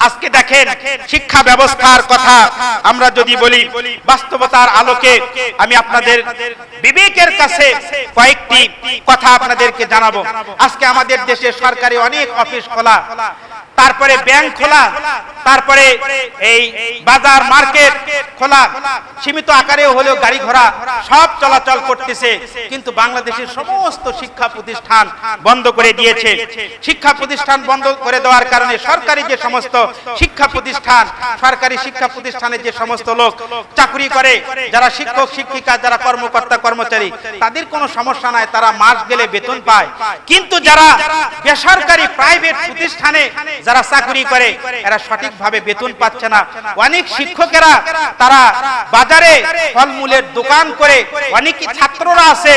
আজকে দেখেন শিক্ষা ব্যবস্থার কথা আমরা যদি বলি, বাস্তবতার আলোকে আমি আপনাদের বিবেকের কাছে কয়েকটি কথা আপনাদেরকে জানাব। আজকে আমাদের দেশে সরকারি অনেক অফিস খোলা। তারপরে ব্যাংক খোলা তারপরে এই বাজার মার্কেট খোলা সীমিত আকারেও হলেও গাড়ি ঘোড়া সব চলাচল করতেছে। কিন্তু বাংলাদেশের সমস্ত শিক্ষা প্রতিষ্ঠান বন্ধ করে দিয়েছে। শিক্ষা প্রতিষ্ঠান বন্ধ করে দেওয়ার কারণে সরকারি যে সমস্ত শিক্ষা প্রতিষ্ঠান সরকারি শিক্ষা প্রতিষ্ঠানের যে সমস্ত লোক চাকরি করে যারা শিক্ষক শিক্ষিকা যারা কর্মকর্তা কর্মচারী তাদের কোনো সমস্যা নাই তারা মাস গেলে বেতন পায়। কিন্তু যারা বেসরকারি প্রাইভেট প্রতিষ্ঠানে যারা চাকরি করে, এরা সঠিকভাবে বেতন পাচ্ছে না। অনেক শিক্ষকেরা, তারা বাজারে ফলমূলের দোকান করে অনেক ছাত্ররা আছে,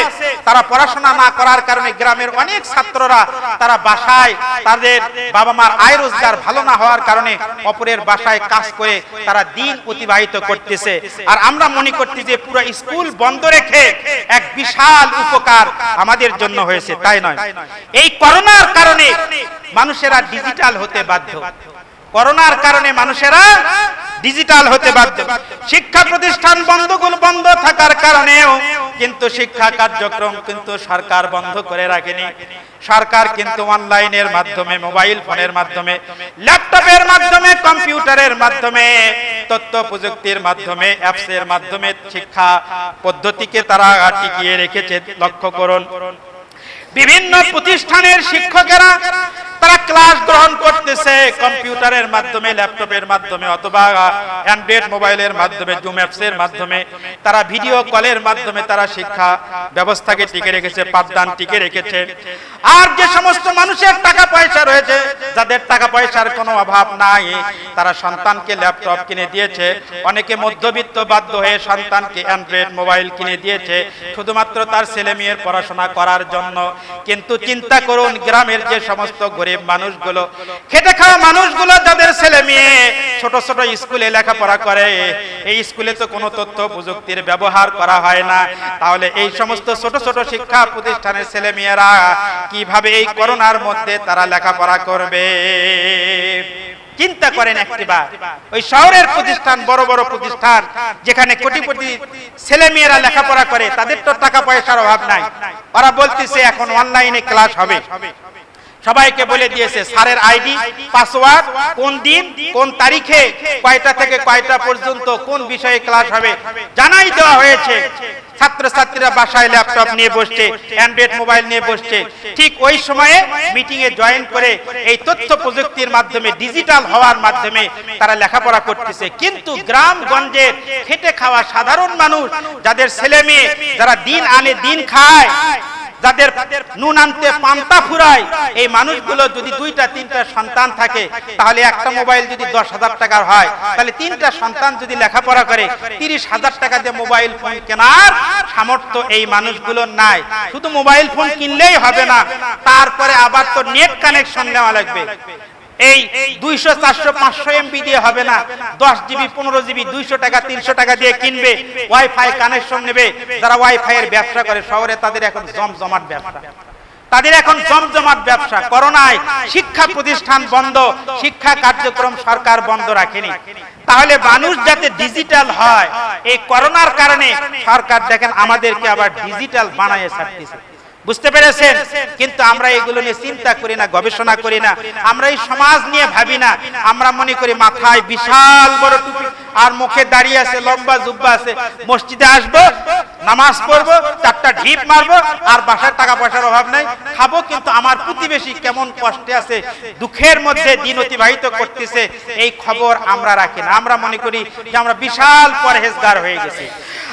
তারা পড়াশোনা না করার কারণে গ্রামের অনেক ছাত্ররা তারা বাসায় তাদের বাবা মার আয় রোজগার ভালো না হওয়ার কারণে অপরের বাসায় কাজ করে তারা দিন অতিবাহিত করতেছে। আর আমরা মনে করছি যে পুরো স্কুল বন্ধ রেখে এক বিশাল উপকার আমাদের জন্য হয়েছে, তাই নয়। এই করোনার কারণে মানুষেরা ডিজিটাল হতে বাধ্য। করোনার কারণে মানুষেরা ডিজিটাল হতে বাধ্য। শিক্ষা প্রতিষ্ঠান বন্ধগুলো বন্ধ থাকার কারণেও কিন্তু শিক্ষা কার্যক্রম কিন্তু সরকার বন্ধ করে রাখেনি। সরকার কিন্তু অনলাইনের মাধ্যমে, মোবাইল ফোনের মাধ্যমে, ল্যাপটপের মাধ্যমে, কম্পিউটারের মাধ্যমে, তথ্য প্রযুক্তির মাধ্যমে, অ্যাপসের মাধ্যমে শিক্ষা পদ্ধতিকে তারা টিকিয়ে রেখেছে। লক্ষ্য করুন। বিভিন্ন প্রতিষ্ঠানের শিক্ষকেরা তারা ক্লাস গ্রহণ করতেছে কম্পিউটারের মাধ্যমে, ল্যাপটপের মাধ্যমে অথবা অ্যান্ড্রয়েড মোবাইলের মাধ্যমে, জুম অ্যাপসের মাধ্যমে। তারা ভিডিও কলের মাধ্যমে তারা শিক্ষা ব্যবস্থাকে টিকে রেখেছে, পাঠদান টিকে রেখেছে। আর যে সমস্ত মানুষের টাকা পয়সা রয়েছে, যাদের টাকা পয়সার কোনো অভাব নাই, তারা সন্তানকে ল্যাপটপ কিনে দিয়েছে। অনেকে মধ্যবিত্ত বাধ্য হয়ে সন্তানকে অ্যান্ড্রয়েড মোবাইল কিনে দিয়েছে, শুধুমাত্র তার ছেলে মেয়ের পড়াশোনা করার জন্য। কিন্তু চিন্তা করুন, গ্রামের যে সমস্ত গরিব মানুষগুলো, খেটে খাওয়া মানুষগুলো যাদের ছেলে মেয়ে, ছোট ছোট স্কুলে লেখাপড়া করে। এই স্কুলে তো কোনো তথ্য প্রযুক্তির ব্যবহার করা হয় না। তাহলে এই সমস্ত ছোট ছোট শিক্ষা প্রতিষ্ঠানের ছেলে মেয়েরা কীভাবে এই করোনার মধ্যে তারা লেখাপড়া করবে? চিন্তা করেন একটিবার ওই শহরের প্রতিষ্ঠান, বড় বড় প্রতিষ্ঠান, যেখানে কোটি কোটি ছেলে মেয়েরা লেখাপড়া করে, তাদের তো টাকা পয়সার অভাব নাই। ওরা বলতেছে, এখন অনলাইনে ক্লাস হবে। সবাইকে বলে দিয়েছে স্যারের আইডি, পাসওয়ার্ড, কোন দিন, কোন তারিখে, কয়টা থেকে কয়টা পর্যন্ত, কোন বিষয়ে ক্লাস হবে, জানাই দেওয়া হয়েছে। ছাত্রছাত্রীরা বাসায় ল্যাপটপ নিয়ে বসছে, অ্যান্ড্রয়েড মোবাইল নিয়ে বসছে। ঠিক ওই সময়ে মিটিং এ জয়েন করে এই তথ্য প্রযুক্তির মাধ্যমে, ডিজিটাল হওয়ার মাধ্যমে তারা লেখাপড়া করতেছে। কিন্তু গ্রামগঞ্জের খেটে খাওয়া সাধারণ মানুষ, যাদের ছেলে মেয়ে, যারা দিন আনে দিন খায় যাদের নুন আনতে পান্তা ফুরায়, এই মানুষগুলো যদি দুইটা, তিনটা সন্তান থাকে, তাহলে একটা মোবাইল যদি দশ হাজার টাকার হয়, তাহলে তিনটা সন্তান যদি লেখাপড়া করে তিরিশ হাজার টাকা দিয়ে মোবাইল ফোন কেনার সামর্থ্য এই মানুষগুলো নাই। শুধু মোবাইল ফোন কিনলেই হবে না, তারপরে আবার তো নেট কানেকশন নেওয়া লাগবে। এই দুইশো, চারশো, পাঁচশো এমবি দিয়ে হবে না। দশ জিবি, পনেরো জিবি, দুইশো টাকা, তিনশো টাকা দিয়ে কিনবে। ওয়াইফাই কানেকশন নেবে। যারা ওয়াইফাই এর ব্যবসা করে শহরে তাদের এখন জমজমাট ব্যবসা। তাদের এখন জমজমাট ব্যবসা। করোনায় শিক্ষা প্রতিষ্ঠান বন্ধ, শিক্ষা কার্যক্রম সরকার বন্ধ রাখেনি। তাহলে মানুষ যাতে ডিজিটাল হয়, এই করোনার কারণে সরকার দেখেন আমাদেরকে আবার ডিজিটাল বানায় ছাড়তেছে। বুঝতে পেরেছেন? কিন্তু আমরা এগুলো নিয়ে চিন্তা করি না, গবেষণা করি না। আমরা এই সমাজ নিয়ে ভাবি না। আমরা মনে করি মাথায় বিশাল বড় টুপি আর মুখে দাঁড়িয়ে আছে, লম্বা জুব্বা আছে। মসজিদে আসব, নামাজ পড়ব, চারটা ঢিপ মারবো আর বাসার টাকা পয়সার অভাব নাই। খাব, কিন্তু আমার প্রতিবেশী কেমন কষ্টে আছে, দুঃখের মধ্যে দিন অতিবাহিত করতেছে। এই খবর আমরা রাখি না। আমরা মনে করি যে আমরা বিশাল পরহেজগার হয়ে গেছি।